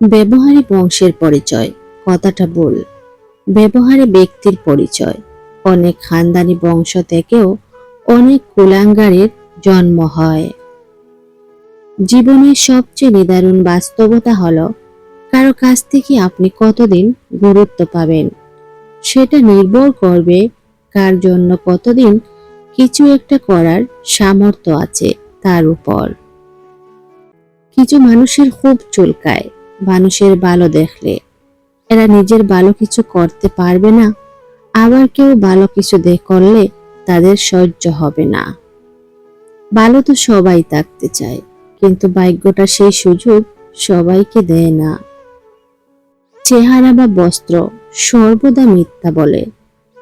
ব্যবহারে বংশের পরিচয়, কথাটা ভুল ব্যবহারে ব্যক্তির পরিচয়। অনেক খানদানি বংশ থেকেও অনেক কুলাঙ্গারের জন্ম হয়। জীবনের সবচেয়ে নিদারুণ বাস্তবতা হলো, কারও কাছ থেকে আপনি কতদিন গুরুত্ব পাবেন? সেটা নির্ভর করবে কার জন্য কতদিন কিছু একটা করার সামর্থ্য আছে তার উপর। কিছু মানুষের খুব চুলকায় মানুষের ভালো দেখলে। এরা নিজের ভালো কিছু করতে পারবে না। আবার কেউ ভালো কিছু করলে তাদের সহ্য হবে না। ভালো তো সবাই থাকতে চায়, কিন্তু ভাগ্যটা সেই সুযোগ সবাইকে দেয় না। চেহারা বা বস্ত্র সর্বদা মিথ্যা বলে।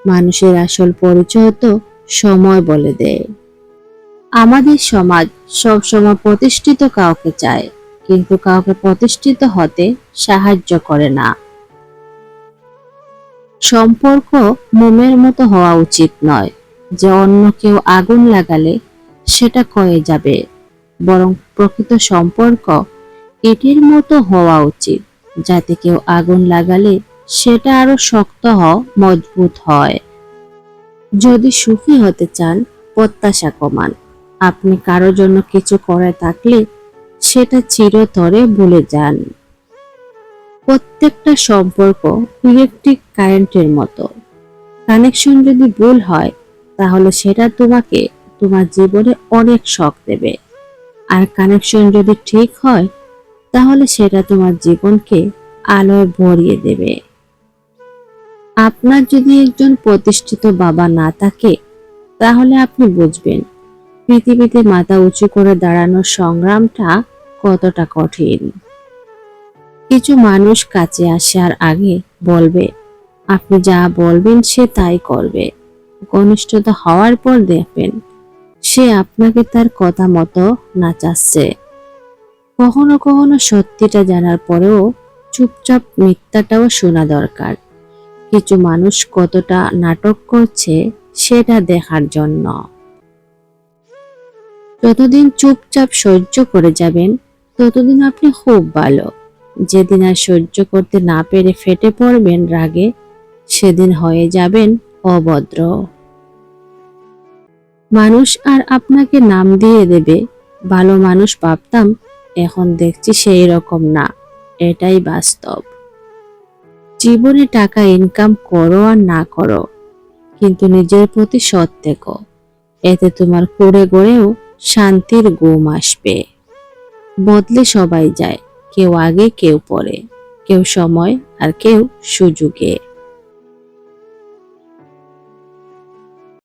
মানুষের আসল পরিচয় তো সময় বলে দেয়। আমাদের সমাজ সবসময় প্রতিষ্ঠিত কাউকে চায়। কিন্তু কাউকে প্রতিষ্ঠিত হতে সাহায্য করে না। সম্পর্ক মোমের মতো হওয়া উচিত নয় যে অন্য কেউ আগুন লাগালে সেটা কয়ে যাবে। বরং প্রকৃত সম্পর্ক এটির মতো হওয়া উচিত যাতে কেউ আগুন লাগালে সেটা আরও শক্ত হ, মজবুত হয়। যদি সুখী হতে চান, প্রত্যাশা কমান। আপনি কারও জন্য কিছু করে থাকলে সেটা চিরতরে ভুলে যান। প্রত্যেকটা সম্পর্ক ইলেকট্রিক কারেন্টের মতো। কানেকশন যদি ভুল হয়, তাহলে সেটা তোমাকে তোমার জীবনে অনেক শখ দেবে। আর কানেকশন যদি ঠিক হয়, তাহলে সেটা তোমার জীবনকে আলোয় ভরিয়ে দেবে। আপনার যদি একজন প্রতিষ্ঠিত বাবা না থাকে, তাহলে আপনি বুঝবেন, পৃথিবীতে মাথা উঁচু করে দাঁড়ানোর সংগ্রামটা কতটা কঠিন। কিছু মানুষ কাছে আসার আগে বলবে, আপনি যা বলবেন সে তাই করবে। ঘনিষ্ঠতা হওয়ার পর দেখবেন, সে আপনাকে তার কথা মতো নাচাচ্ছে। কখনো কখনো সত্যিটা জানার পরেও চুপচাপ মিথ্যাটাও শোনা দরকার। কিছু মানুষ কতটা নাটক করছে সেটা দেখার জন্য। যতদিন চুপচাপ সহ্য করে যাবেন ততদিন আপনি খুব ভালো। যেদিন আর সহ্য করতে না পেরে ফেটে পড়বেন রাগে, সেদিন হয়ে যাবেন অভদ্র। মানুষ আর আপনাকে নাম দিয়ে দেবে, ভালো মানুষ ভাবতাম, এখন দেখছি সেই রকম না, এটাই বাস্তব। জীবনে টাকা ইনকাম করো আর না করো, কিন্তু নিজের প্রতি সৎ এতে তোমার করে গড়েও শান্তির ঘুম আসবে। বদলে সবাই যায়। কেউ আগে কেউ পরে। কেউ সময় আর কেউ সুযোগে।